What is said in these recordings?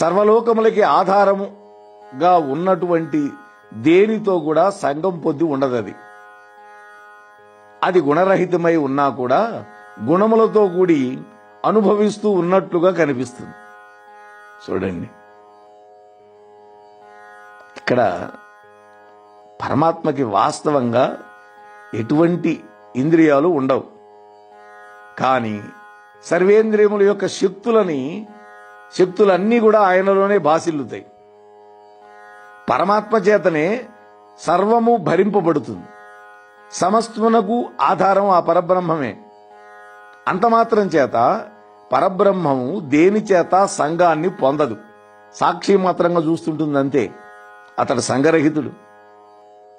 సర్వలోకములకి ఆధారముగా ఉన్నటువంటి దేనితో కూడా సంఘం పొంది ఉండదది. అది అది గుణరహితమై ఉన్నా కూడా గుణములతో కూడి అనుభవిస్తూ ఉన్నట్లుగా కనిపిస్తుంది. చూడండి. ఇక్కడ పరమాత్మకి వాస్తవంగా ఎటువంటి ఇంద్రియాలు ఉండవు. కానీ సర్వేంద్రియముల యొక్క శక్తులని శక్తులన్నీ కూడా ఆయనలోనే బాసిల్లుతాయి. పరమాత్మ చేతనే సర్వము భరింపబడుతుంది. సమస్తమునకు ఆధారం ఆ పరబ్రహ్మమే. అంత మాత్రం చేత పరబ్రహ్మము దేని చేత సంఘాన్ని పొందదు. సాక్షి మాత్రంగా చూస్తుంటుంది అంతే అతడు సంఘరహితుడు.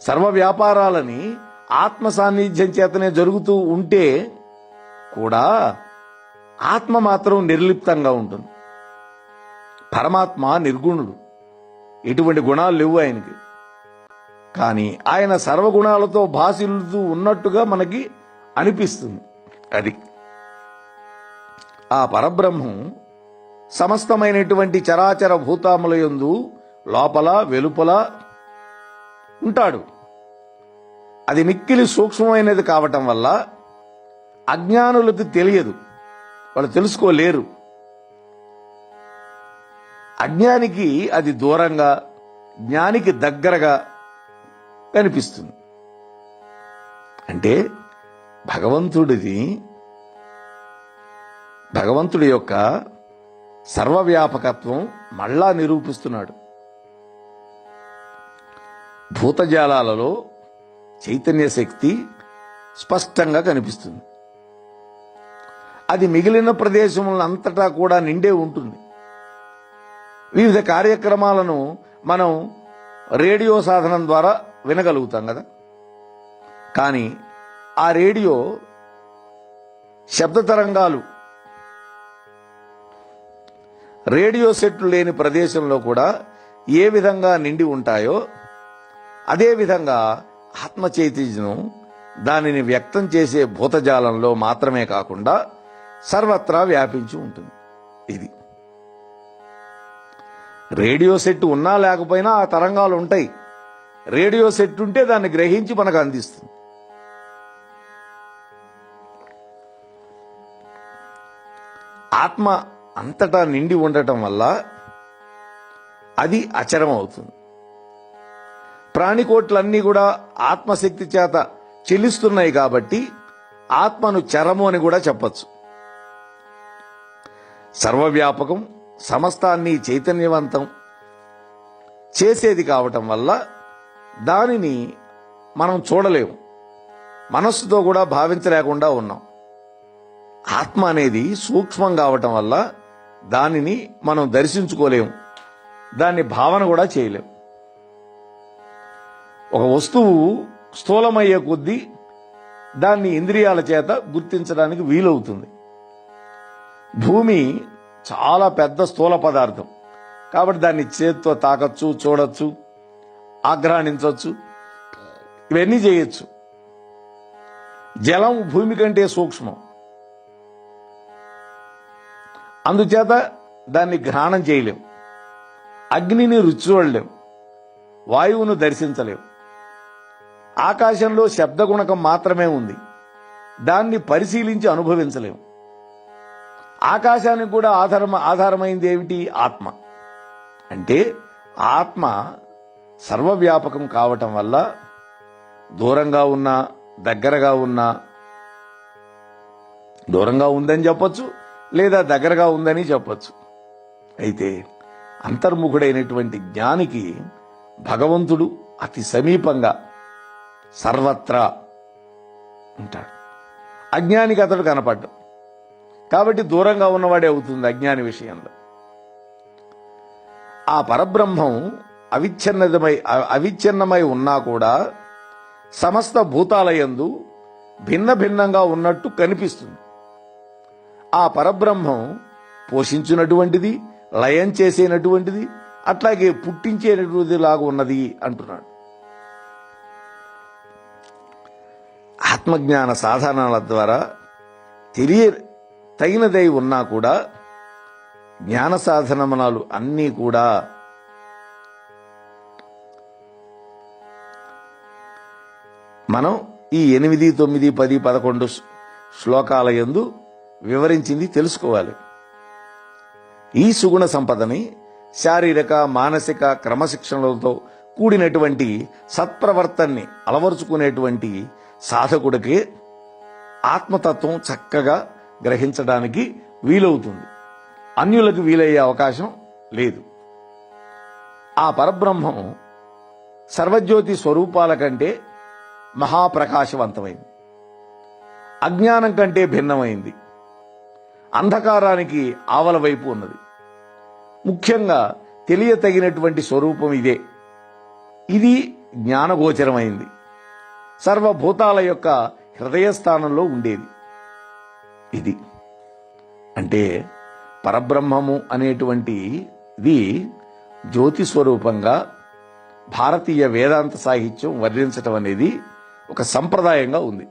సర్వ వ్యాపారాలని ఆత్మ సాన్నిధ్యం చేతనే జరుగుతూ ఉంటే కూడా ఆత్మ మాత్రం నిర్లిప్తంగా ఉంటుంది. పరమాత్మ నిర్గుణుడు. ఎటువంటి గుణాలు లేవు ఆయనకి. కానీ ఆయన సర్వగుణాలతో భాసిల్లుతూ ఉన్నట్టుగా మనకి అనిపిస్తుంది. అది ఆ పరబ్రహ్మం సమస్తమైనటువంటి చరాచర భూతాముల యందు లోపల వెలుపల ఉంటాడు. అది మిక్కిలి సూక్ష్మమైనది కావటం వల్ల అజ్ఞానులకు తెలియదు. వాళ్ళు తెలుసుకోలేరు. అజ్ఞానికి అది దూరంగా జ్ఞానికి దగ్గరగా కనిపిస్తుంది. అంటే భగవంతుడిది భగవంతుడి యొక్క సర్వవ్యాపకత్వం మళ్ళా నిరూపిస్తున్నాడు. భూతజాలాలలో చైతన్య శక్తి స్పష్టంగా కనిపిస్తుంది. అది మిగిలిన ప్రదేశములంతటా కూడా నిండే ఉంటుంది. వివిధ కార్యక్రమాలను మనం రేడియో సాధనం ద్వారా వినగలుగుతాం కదా? కానీ ఆ రేడియో శబ్ద తరంగాలు రేడియో సెట్లు లేని ప్రదేశంలో కూడా ఏ విధంగా నిండి ఉంటాయో అదే విధంగా ఆత్మ చైతన్యం దానిని వ్యక్తం చేసే భూతజాలంలో మాత్రమే కాకుండా సర్వత్రా వ్యాపించి ఉంటుంది. ఇది రేడియో సెట్ ఉన్నా లేకపోయినా ఆ తరంగాలు ఉంటాయి. రేడియో సెట్ ఉంటే దాన్ని గ్రహించి మనకు అందిస్తుంది. ఆత్మ అంతటా నిండి ఉండటం వల్ల అది అచరం అవుతుంది ప్రాణికోట్లన్నీ కూడా ఆత్మశక్తి చేత చెల్లిస్తున్నాయి కాబట్టి ఆత్మను చరము అని కూడా చెప్పచ్చు. సర్వవ్యాపకం సమస్తాన్ని చైతన్యవంతం చేసేది కావటం వల్ల దానిని మనం చూడలేము. మనస్సుతో కూడా భావించలేకుండా ఉన్నాం. ఆత్మ అనేది సూక్ష్మం కావటం వల్ల దానిని మనం దర్శించుకోలేము. దాన్ని భావన కూడా చేయలేం ఒక వస్తువు స్థూలమయ్యే కొద్దీ దాన్ని ఇంద్రియాల చేత గుర్తించడానికి వీలవుతుంది. భూమి చాలా పెద్ద స్థూల పదార్థం. కాబట్టి దాన్ని చేత్తో తాకచ్చు చూడొచ్చు ఆగ్రహించవచ్చు ఇవన్నీ చేయొచ్చు. జలం భూమి కంటే సూక్ష్మం. అందుచేత దాన్ని గ్రహణం చేయలేం. అగ్నిని రుచి చూడలేం వాయువును దర్శించలేం. ఆకాశంలో శబ్ద గుణకం మాత్రమే ఉంది. దాన్ని పరిశీలించి అనుభవించలేం. ఆకాశానికి కూడా ఆధారం ఆధారమైంది ఏమిటి? ఆత్మ. అంటే ఆత్మ సర్వవ్యాపకం కావటం వల్ల దూరంగా ఉన్నా దగ్గరగా ఉన్నా దూరంగా ఉందని చెప్పొచ్చు లేదా దగ్గరగా ఉందని చెప్పొచ్చు. అయితే అంతర్ముఖుడైనటువంటి జ్ఞానికి భగవంతుడు అతి సమీపంగా సర్వత్రా ఉంటాడు. అజ్ఞానికి అతడు కనపడ్డాడు కాబట్టి దూరంగా ఉన్నవాడే అవుతుంది అజ్ఞాని విషయంలో. ఆ పరబ్రహ్మం అవిచ్ఛిన్నమై అవిచ్ఛిన్నమై ఉన్నా కూడా సమస్త భూతాలయందు భిన్న భిన్నంగా ఉన్నట్టు కనిపిస్తుంది. ఆ పరబ్రహ్మం పోషించినటువంటిది లయం చేసేనటువంటిది అట్లాగే పుట్టించేటటువంటిది లాగా ఉన్నది అంటున్నాడు. ఆత్మజ్ఞాన సాధనాల ద్వారా తెలియ తగినదై ఉన్నా కూడా జ్ఞాన సాధనమనాలు అన్నీ కూడా మనం ఈ ఎనిమిది తొమ్మిది పది పదకొండు శ్లోకాల ఎందు వివరించింది తెలుసుకోవాలి. ఈ సుగుణ సంపదని శారీరక మానసిక క్రమశిక్షణలతో కూడినటువంటి సత్ప్రవర్తన్ని అలవరుచుకునేటువంటి సాధకుడికి ఆత్మతత్వం చక్కగా గ్రహించడానికి వీలవుతుంది. అన్యులకు వీలయ్యే అవకాశం లేదు. ఆ పరబ్రహ్మం సర్వజ్యోతి స్వరూపాల కంటే మహాప్రకాశవంతమైంది. అజ్ఞానం కంటే భిన్నమైంది. అంధకారానికి ఆవల వైపు ఉన్నది. ముఖ్యంగా తెలియతగినటువంటి స్వరూపం ఇదే. ఇది జ్ఞానగోచరమైంది. సర్వభూతాల యొక్క హృదయస్థానంలో ఉండేది. ఇది. అంటే పరబ్రహ్మము అనేటువంటి ఇది జ్యోతి స్వరూపంగా భారతీయ వేదాంత సాహిత్యం వర్ణించటం అనేది ఒక సంప్రదాయంగా ఉంది.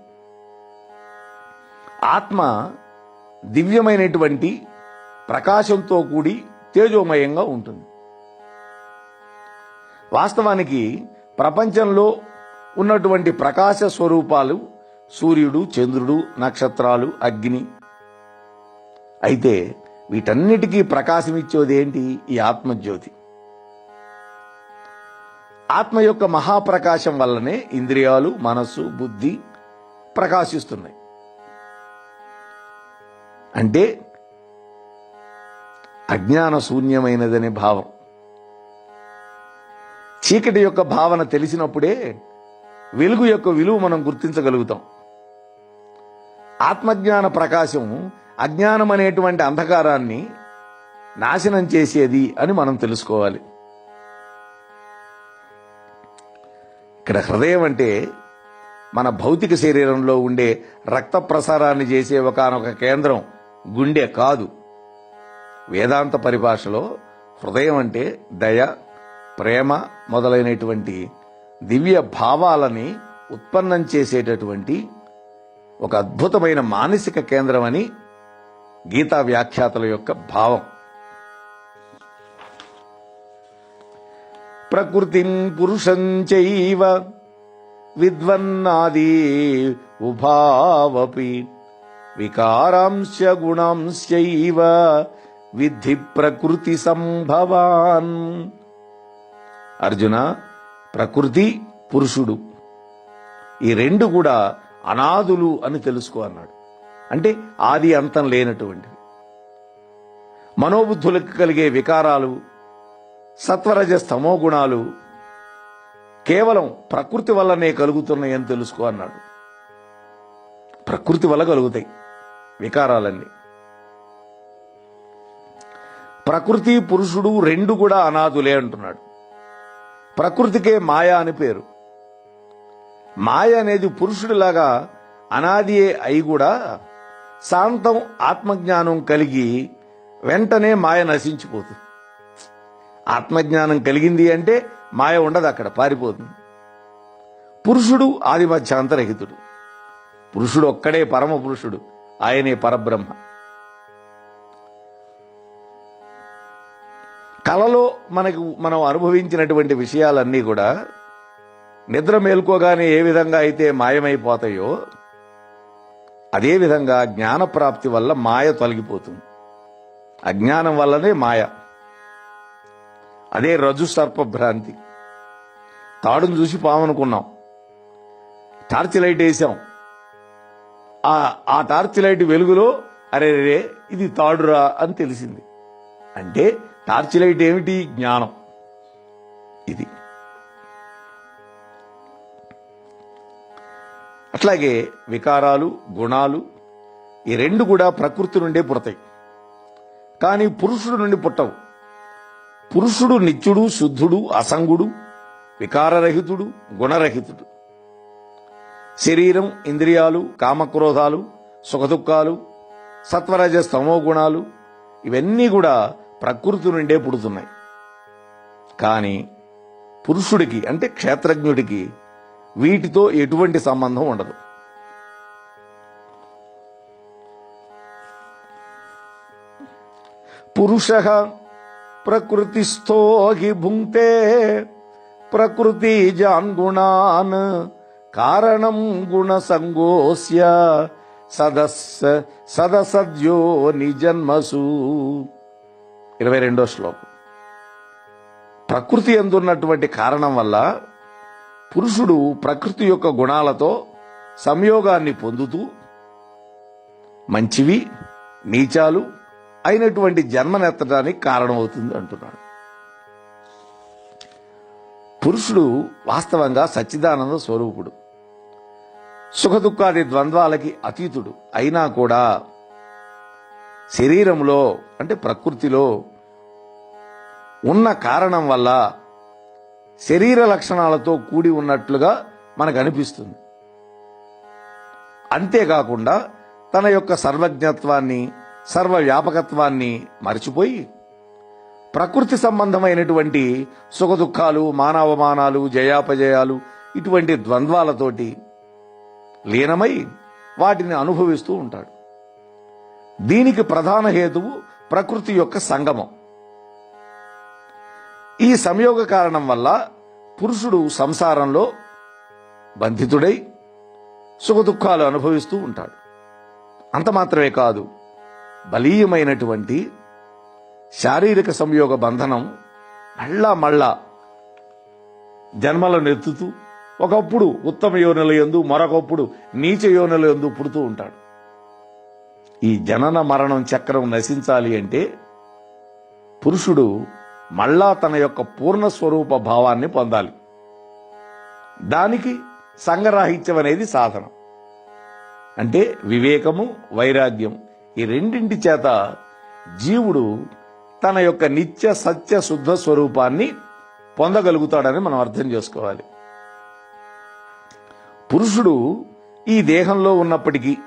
ఆత్మ దివ్యమైనటువంటి ప్రకాశంతో కూడి తేజోమయంగా ఉంటుంది. వాస్తవానికి ప్రపంచంలో ఉన్నటువంటి ప్రకాశ స్వరూపాలు సూర్యుడు చంద్రుడు నక్షత్రాలు అగ్ని. అయితే వీటన్నిటికీ ప్రకాశమిచ్చేది ఏంటి ఈ ఆత్మజ్యోతి. ఆత్మ యొక్క మహాప్రకాశం వల్లనే ఇంద్రియాలు మనస్సు బుద్ధి ప్రకాశిస్తున్నాయి. అంటే అజ్ఞాన శూన్యమైనదనే భావం. చీకటి యొక్క భావన తెలిసినప్పుడే వెలుగు యొక్క విలువ మనం గుర్తించగలుగుతాం. ఆత్మజ్ఞాన ప్రకాశం అజ్ఞానం అనేటువంటి అంధకారాన్ని నాశనం చేసేది అని మనం తెలుసుకోవాలి. ఇక్కడ హృదయం అంటే మన భౌతిక శరీరంలో ఉండే రక్త ప్రసారాన్ని చేసే ఒకనొక కేంద్రం గుండె కాదు. వేదాంత పరిభాషలో హృదయం అంటే దయ ప్రేమ మొదలైనటువంటి దివ్య భావాలని ఉత్పన్నం చేసేటటువంటి ఒక అద్భుతమైన మానసిక కేంద్రం అని గీతా వ్యాఖ్యాతల యొక్క భావం. ప్రకృతిం పురుషం చైవ విద్వన్నాది ఉభావపి వికారాంశ గుణాంశైవ విద్ధి ప్రకృతి సంభవాన్. అర్జున ప్రకృతి పురుషుడు. ఈ రెండు కూడా అనాదులు అని తెలుసుకో అన్నాడు. అంటే ఆది అంతం లేనటువంటివి మనోబుద్ధులకు కలిగే వికారాలు సత్వరజ స్తమో గుణాలు కేవలం ప్రకృతి వల్లనే కలుగుతున్నాయని తెలుసుకో అన్నాడు. ప్రకృతి వల్ల కలుగుతాయి వికారాలన్నీ. ప్రకృతి పురుషుడు రెండు కూడా అనాథులే అంటున్నాడు. ప్రకృతికే మాయ అని పేరు. మాయ అనేది పురుషుడిలాగా అనాదియే అయి కూడా శాంతం ఆత్మజ్ఞానం కలిగి వెంటనే మాయ నశించిపోతుంది. ఆత్మజ్ఞానం కలిగింది అంటే మాయ ఉండదు అక్కడ పారిపోతుంది. పురుషుడు ఆది మధ్యాంతరహితుడు పురుషుడు ఒక్కడే పరమ పురుషుడు ఆయనే పరబ్రహ్మ. కలలో మనకు మనం అనుభవించినటువంటి విషయాలన్నీ కూడా నిద్ర మేల్కోగానే ఏ విధంగా అయితే మాయమైపోతాయో అదే విధంగా జ్ఞానప్రాప్తి వల్ల మాయ తొలగిపోతుంది. అజ్ఞానం వల్లనే మాయ. అదే రజు సర్పభ్రాంతి. తాడును చూసి పామనుకున్నాం. టార్చ్ లైట్ వేసాం. ఆ ఆ టార్చ్ లైట్ వెలుగులో అరే రే ఇది తాడురా అని తెలిసింది. అంటే టార్చ్ లైట్ ఏమిటి? జ్ఞానం. ఇది. అట్లాగే వికారాలు గుణాలు ఈ రెండు కూడా ప్రకృతి నుండే పుడతాయి. కానీ పురుషుడు నుండి పుట్టవు. పురుషుడు నిత్యుడు శుద్ధుడు అసంగుడు వికారరహితుడు గుణరహితుడు. శరీరం ఇంద్రియాలు కామక్రోధాలు సుఖదుఖాలు సత్వరజ స్తమో గుణాలు ఇవన్నీ కూడా ప్రకృతి నుండే పుడుతున్నాయి. కానీ పురుషుడికి అంటే క్షేత్రజ్ఞుడికి వీటితో ఎటువంటి సంబంధం ఉండదు. పురుష ప్రకృతిస్థో హి భుంక్తే ప్రకృతి జాన్గుణాన్ కారణం గుణ సంగోస్య సదస్ సదసద్యో నిజన్మసు. ఇరవై రెండో శ్లోకం. ప్రకృతి ఎందున్నటువంటి కారణం వల్ల పురుషుడు ప్రకృతి యొక్క గుణాలతో సంయోగాన్ని పొందుతూ మంచివి నీచాలు అయినటువంటి జన్మనెత్తడానికి కారణమవుతుంది అంటున్నాడు. పురుషుడు వాస్తవంగా సచ్చిదానంద స్వరూపుడు. సుఖదుఖాది ద్వంద్వాలకి అతీతుడు. అయినా కూడా శరీరంలో అంటే ప్రకృతిలో ఉన్న కారణం వల్ల శరీర లక్షణాలతో కూడి ఉన్నట్లుగా మనకు అనిపిస్తుంది అంతేకాకుండా తన యొక్క సర్వజ్ఞత్వాన్ని సర్వవ్యాపకత్వాన్ని మరిచిపోయి ప్రకృతి సంబంధమైనటువంటి సుఖదుఖాలు మానవమానాలు జయాపజయాలు ఇటువంటి ద్వంద్వాలతోటి లీనమై వాటిని అనుభవిస్తూ ఉంటాడు. దీనికి ప్రధాన హేతువు ప్రకృతి యొక్క సంగమం. ఈ సంయోగ కారణం వల్ల పురుషుడు సంసారంలో బంధితుడై సుఖదుఖాలు అనుభవిస్తూ ఉంటాడు. అంత మాత్రమే కాదు బలీయమైనటువంటి శారీరక సంయోగ బంధనం మళ్ళా మళ్ళా జన్మలను ఎత్తుతూ ఒకప్పుడు ఉత్తమ యోనుల ఎందు మరొకప్పుడు నీచ యోనుల ఎందు పుడుతూ ఉంటాడు. ఈ జనన మరణం చక్రం నశించాలి అంటే పురుషుడు మళ్ళా తన యొక్క పూర్ణ స్వరూప భావాన్ని పొందాలి. దానికి సంగరాహిత్యం అనేది సాధనం. అంటే వివేకము వైరాగ్యం ఈ రెండింటి చేత జీవుడు తన యొక్క నిత్య సత్య శుద్ధ స్వరూపాన్ని పొందగలుగుతాడని మనం అర్థం చేసుకోవాలి. పురుషుడు ఈ దేహంలో ఉన్నప్పటికీ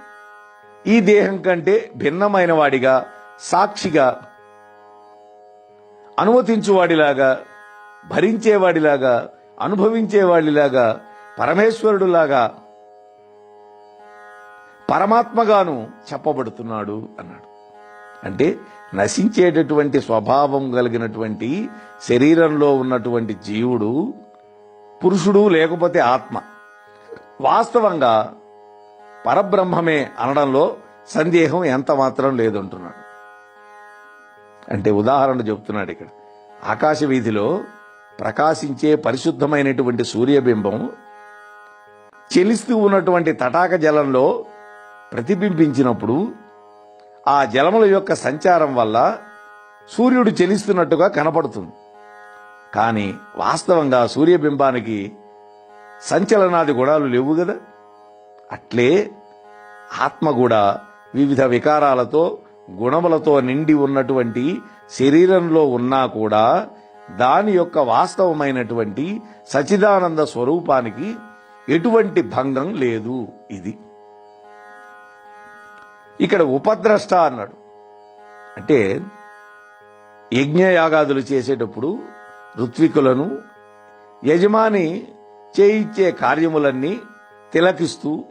ఈ దేహం కంటే భిన్నమైన వాడిగా సాక్షిగా అనుమతించువాడిలాగా భరించేవాడిలాగా అనుభవించేవాడిలాగా పరమేశ్వరుడులాగా పరమాత్మగాను చెప్పబడుతున్నాడు అన్నాడు. అంటే నశించేటటువంటి స్వభావం కలిగినటువంటి శరీరంలో ఉన్నటువంటి జీవుడు పురుషుడు లేకపోతే ఆత్మ. వాస్తవంగా పరబ్రహ్మమే అనడంలో సందేహం ఎంత మాత్రం లేదంటున్నాడు. అంటే ఉదాహరణ చెప్తున్నాడు ఇక్కడ. ఆకాశ వీధిలో ప్రకాశించే పరిశుద్ధమైనటువంటి సూర్యబింబం చెలిస్తూ ఉన్నటువంటి తటాక జలంలో ప్రతిబింబించినప్పుడు ఆ జలముల యొక్క సంచారం వల్ల సూర్యుడు చెలిస్తున్నట్టుగా కనపడుతుంది. కానీ వాస్తవంగా సూర్యబింబానికి సంచలనాది గుణాలు లేవు కదా. అట్లే ఆత్మ కూడా వివిధ వికారాలతో గుణములతో నిండి ఉన్నటువంటి శరీరంలో ఉన్నా కూడా దాని యొక్క వాస్తవమైనటువంటి సచిదానంద స్వరూపానికి ఎటువంటి భంగం లేదు ఇది. ఇక్కడ ఉపద్రష్ట అన్నాడు. అంటే యజ్ఞయాగాదులు చేసేటప్పుడు ఋత్వికులను యజమాని చేయించే కార్యములన్నీ తిలకిస్తూ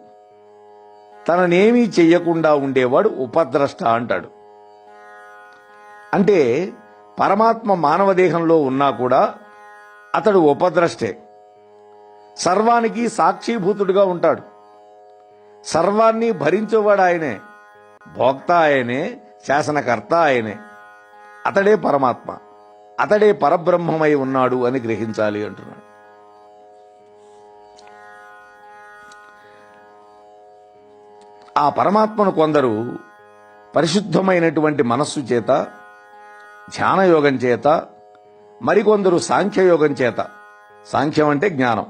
తననేమీ చెయ్యకుండా ఉండేవాడు ఉపద్రష్ట అంటాడు. అంటే పరమాత్మ మానవ దేహంలో ఉన్నా కూడా అతడు ఉపద్రష్టే. సర్వానికి సాక్షిభూతుడుగా ఉంటాడు. సర్వాన్ని భరించేవాడు ఆయనే. భోక్త ఆయనే శాసనకర్త ఆయనే. అతడే పరమాత్మ. అతడే పరబ్రహ్మమై ఉన్నాడు అని గ్రహించాలి అంటున్నాడు. ఆ పరమాత్మను కొందరు పరిశుద్ధమైనటువంటి మనస్సు చేత ధ్యానయోగం చేత మరికొందరు సాంఖ్యయోగం చేత. సాంఖ్యం అంటే జ్ఞానం.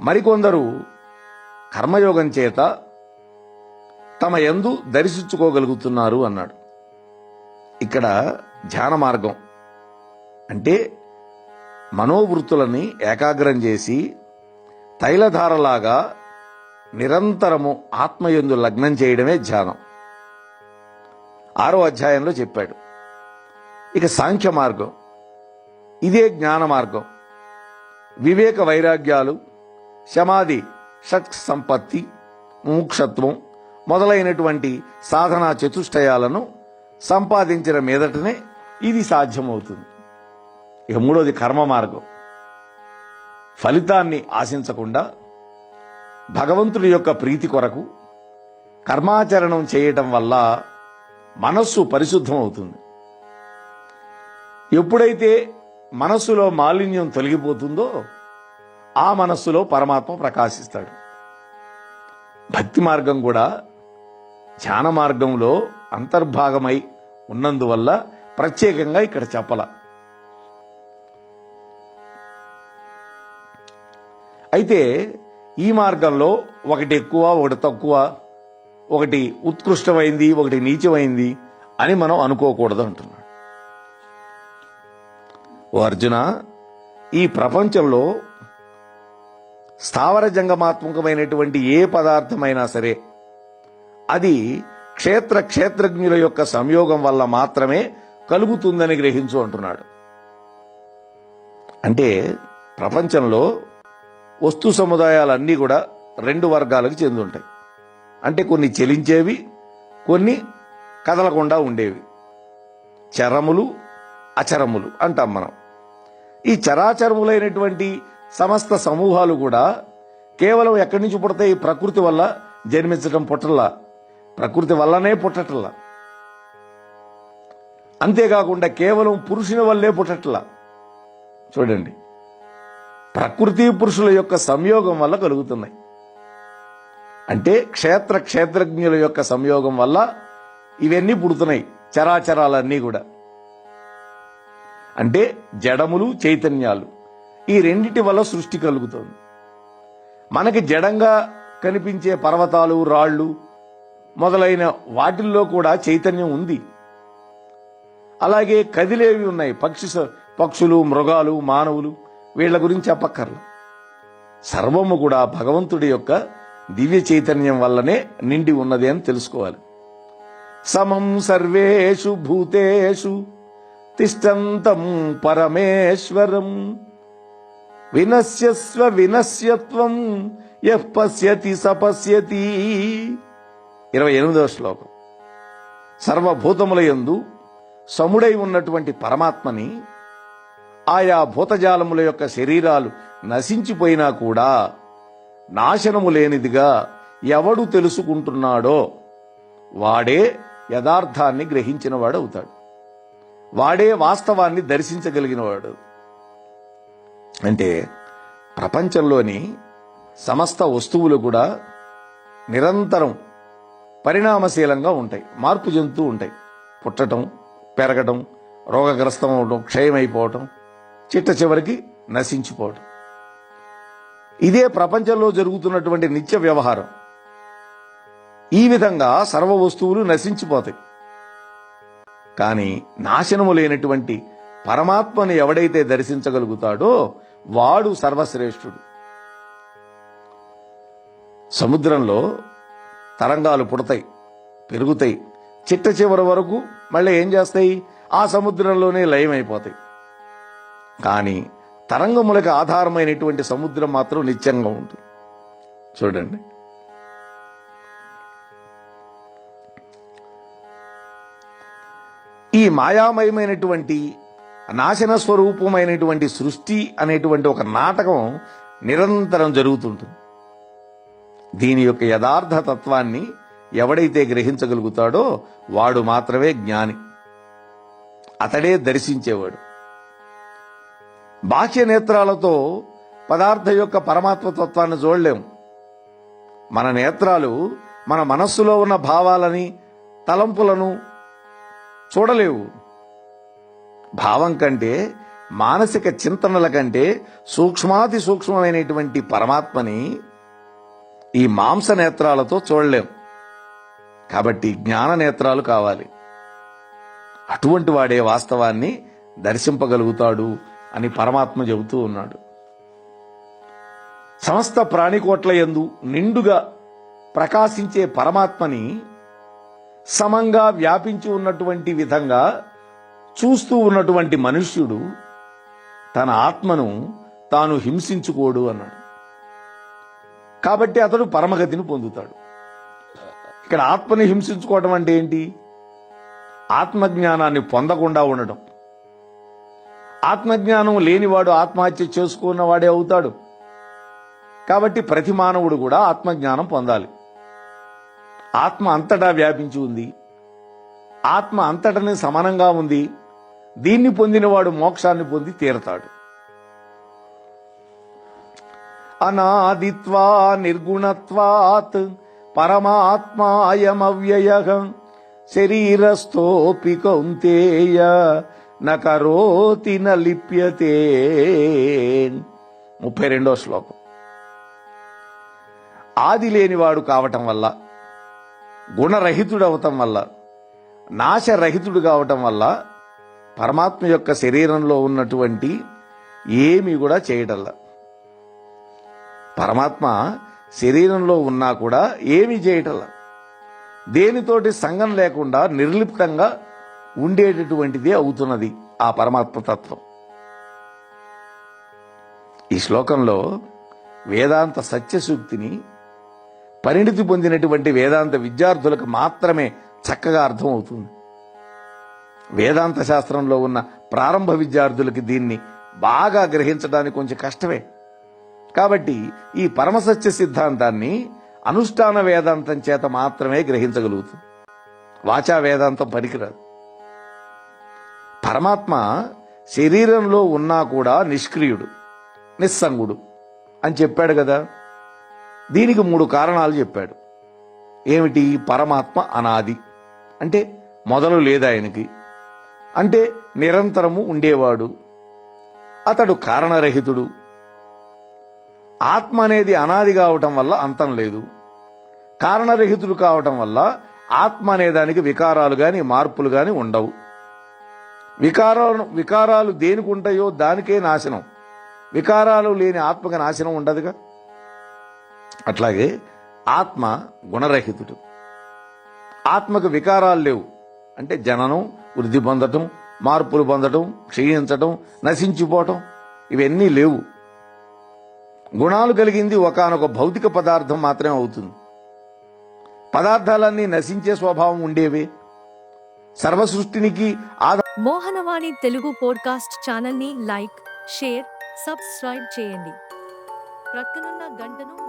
మరికొందరు కర్మయోగం చేత తమ ఎందు దర్శించుకోగలుగుతున్నారు అన్నాడు. ఇక్కడ ధ్యాన మార్గం. అంటే మనోవృత్తులని ఏకాగ్రం చేసి తైలధారలాగా నిరంతరము ఆత్మయందు లగ్నం చేయడమే ధ్యానం. ఆరో అధ్యాయంలో చెప్పాడు. ఇక సాంఖ్య మార్గం. ఇదే జ్ఞాన మార్గం. వివేక వైరాగ్యాలు శమాధి షట్ సంపత్తి ముముక్షత్వం మొదలైనటువంటి సాధనా చతుష్టయాలను సంపాదించిన మీదటనే ఇది సాధ్యమవుతుంది. ఇక మూడోది కర్మ మార్గం. ఫలితాన్ని ఆశించకుండా భగవంతుడి యొక్క ప్రీతి కొరకు కర్మాచరణం చేయటం వల్ల మనస్సు పరిశుద్ధం అవుతుంది ఎప్పుడైతే మనస్సులో మాలిన్యం తొలగిపోతుందో ఆ మనస్సులో పరమాత్మ ప్రకాశిస్తాడు. భక్తి మార్గం కూడా ధ్యాన మార్గంలో అంతర్భాగమై ఉన్నందువల్ల ప్రత్యేకంగా ఇక్కడ చెప్పల. అయితే ఈ మార్గంలో ఒకటి ఎక్కువ ఒకటి తక్కువ ఒకటి ఉత్కృష్టమైంది ఒకటి నీచమైంది అని మనం అనుకోకూడదు అంటున్నాడు ఓ అర్జున ఈ ప్రపంచంలో స్థావర జంగమాత్మకమైనటువంటి ఏ పదార్థమైనా సరే అది క్షేత్ర క్షేత్రజ్ఞుల యొక్క సంయోగం వల్ల మాత్రమే కలుగుతుందని గ్రహించు అంటున్నాడు. అంటే ప్రపంచంలో వస్తు సముదాయాలన్నీ కూడా రెండు వర్గాలకు చెంది ఉంటాయి అంటే కొన్ని చెలించేవి కొన్ని కదలకుండా ఉండేవి. చరములు అచరములు అంటాం మనం. ఈ చరాచరములైనటువంటి సమస్త సమూహాలు కూడా కేవలం ఎక్కడి నుంచి పుడతాయి? ప్రకృతి వల్ల జన్మించడం పుట్టల్లా ప్రకృతి వల్లనే పుట్టట్లా. అంతేకాకుండా కేవలం పురుషుని వల్లే పుట్టట్లా. చూడండి. ప్రకృతి పురుషుల యొక్క సంయోగం వల్ల కలుగుతున్నాయి. అంటే క్షేత్ర క్షేత్రజ్ఞుల యొక్క సంయోగం వల్ల ఇవన్నీ పుడుతున్నాయి చరాచరాలన్నీ కూడా. అంటే జడములు చైతన్యాలు ఈ రెండిటి వల్ల సృష్టి కలుగుతుంది. మనకి జడంగా కనిపించే పర్వతాలు రాళ్ళు మొదలైన వాటిల్లో కూడా చైతన్యం ఉంది. అలాగే కదిలేవి ఉన్నాయి పక్షి స- పక్షులు మృగాలు మానవులు. వీళ్ళ గురించి చెప్పక్కర్ల. సర్వము కూడా భగవంతుడి యొక్క దివ్య చైతన్యం వల్లనే నిండి ఉన్నది అని తెలుసుకోవాలి. సమం సర్వేషు భూతేషు తిష్టంతం పరమేశ్వరం వినశ్యస్వ వినశ్యత్వం ఎహ్ పశ్యతి సపశ్యతి ఇరవై ఎనిమిదవ శ్లోకం. సర్వభూతముల యందు సముడై ఉన్నటువంటి పరమాత్మని ఆయా భూతజాలముల యొక్క శరీరాలు నశించిపోయినా కూడా నాశనము లేనిదిగా ఎవడు తెలుసుకుంటున్నాడో వాడే యథార్థాన్ని గ్రహించిన వాడు అవుతాడు. వాడే వాస్తవాన్ని దర్శించగలిగినవాడు. అంటే ప్రపంచంలోని సమస్త వస్తువులు కూడా నిరంతరం పరిణామశీలంగా ఉంటాయి. మార్పు చెందుతూ ఉంటాయి. పుట్టడం పెరగటం రోగగ్రస్తం అవడం క్షయమైపోవటం చిట్ట చివరికి నశించిపోవడం ఇదే ప్రపంచంలో జరుగుతున్నటువంటి నిత్య వ్యవహారం. ఈ విధంగా సర్వ వస్తువులు నశించిపోతాయి. కానీ నాశనము లేనటువంటి పరమాత్మని ఎవడైతే దర్శించగలుగుతాడో వాడు సర్వశ్రేష్ఠుడు. సముద్రంలో తరంగాలు పుడతాయి పెరుగుతాయి. చిట్ట చివరి వరకు మళ్ళీ ఏం చేస్తాయి? ఆ సముద్రంలోనే లయమైపోతాయి. కానీ తరంగములకు ఆధారమైనటువంటి సముద్రం మాత్రం నిత్యంగా ఉంటుంది. చూడండి. ఈ మాయామయమైనటువంటి నాశన స్వరూపమైనటువంటి సృష్టి అనేటువంటి ఒక నాటకం నిరంతరం జరుగుతుంటుంది. దీని యొక్క యథార్థ తత్వాన్ని ఎవడైతే గ్రహించగలుగుతాడో వాడు మాత్రమే జ్ఞాని. అతడే దర్శించేవాడు. బాహ్య నేత్రాలతో పదార్థ యొక్క పరమాత్మ తత్వాన్ని చూడలేం మన నేత్రాలు మన మనస్సులో ఉన్న భావాలని తలంపులను చూడలేవు. భావం కంటే మానసిక చింతనల కంటే సూక్ష్మాతి సూక్ష్మమైనటువంటి పరమాత్మని ఈ మాంస నేత్రాలతో చూడలేం. కాబట్టి జ్ఞాన నేత్రాలు కావాలి. అటువంటి వాడే వాస్తవాన్ని దర్శింపగలుగుతాడు అని పరమాత్మ చెబుతూ ఉన్నాడు. సమస్త ప్రాణికోట్ల ఎందు నిండుగా ప్రకాశించే పరమాత్మని సమంగా వ్యాపించి ఉన్నటువంటి విధంగా చూస్తూ ఉన్నటువంటి మనుష్యుడు తన ఆత్మను తాను హింసించుకోడు అన్నాడు. కాబట్టి అతడు పరమగతిని పొందుతాడు. ఇక్కడ ఆత్మని హింసించుకోవడం అంటే ఏంటి? ఆత్మజ్ఞానాన్ని పొందకుండా ఉండడం ఆత్మజ్ఞానం లేనివాడు ఆత్మహత్య చేసుకున్నవాడే అవుతాడు. కాబట్టి ప్రతి మానవుడు కూడా ఆత్మజ్ఞానం పొందాలి. ఆత్మ అంతటా వ్యాపించి ఉంది. ఆత్మ అంతటనే సమానంగా ఉంది. దీన్ని పొందినవాడు మోక్షాన్ని పొంది తీరతాడు. అనాదిత్వా నిర్గుణత్వాత్ పరమాత్మాయమవ్యయ శరీరస్థోపి కౌంతేయ నకరోతి నలిప్యతే లిప్యతే. ముప్పై రెండో శ్లోకం. ఆది లేనివాడు కావటం వల్ల గుణరహితుడు అవటం వల్ల నాశరహితుడు కావటం వల్ల పరమాత్మ యొక్క శరీరంలో ఉన్నటువంటి ఏమీ కూడా చేయటల్లా. పరమాత్మ శరీరంలో ఉన్నా కూడా ఏమీ చేయటల్లా. దేనితోటి సంగం లేకుండా నిర్లిప్తంగా ఉండేటటువంటిదే అవుతున్నది ఆ పరమాత్మ తత్వం. ఈ శ్లోకంలో వేదాంత సత్యసూక్తిని పరిణితి పొందినటువంటి వేదాంత విద్యార్థులకు మాత్రమే చక్కగా అర్థమవుతుంది. వేదాంత శాస్త్రంలో ఉన్న ప్రారంభ విద్యార్థులకి దీన్ని బాగా గ్రహించడానికి కొంచెం కష్టమే. కాబట్టి ఈ పరమసత్య సిద్ధాంతాన్ని అనుష్ఠాన వేదాంతం చేత మాత్రమే గ్రహించగలుగుతుంది వాచా వేదాంతం పనికిరాదు. పరమాత్మ శరీరంలో ఉన్నా కూడా నిష్క్రియుడు నిస్సంగుడు అని చెప్పాడు కదా. దీనికి మూడు కారణాలు చెప్పాడు. ఏమిటి? పరమాత్మ అనాది. అంటే మొదలు లేదు ఆయనకి. అంటే నిరంతరము ఉండేవాడు. అతడు కారణరహితుడు. ఆత్మ అనేది అనాది కావటం వల్ల అంతం లేదు. కారణరహితుడు కావటం వల్ల ఆత్మ అనే దానికి వికారాలు కానీ మార్పులు కానీ ఉండవు. వికారాలు వికారాలు దేనికి ఉంటాయో దానికే నాశనం. వికారాలు లేని ఆత్మకి నాశనం ఉండదుగా? అట్లాగే ఆత్మ గుణరహితుడు. ఆత్మకు వికారాలు లేవు. అంటే జననం వృద్ధి పొందటం మార్పులు పొందటం క్షీణించటం నశించిపోవటం ఇవన్నీ లేవు. గుణాలు కలిగింది ఒకానొక భౌతిక పదార్థం మాత్రమే అవుతుంది. పదార్థాలన్నీ నశించే స్వభావం ఉండేవే? సర్వ సృష్టినికి మోహనవాణి తెలుగు పోడ్కాస్ట్ ఛానల్ని లైక్ షేర్ సబ్స్క్రైబ్ చేయండి. ప్రక్కనున్న గంటను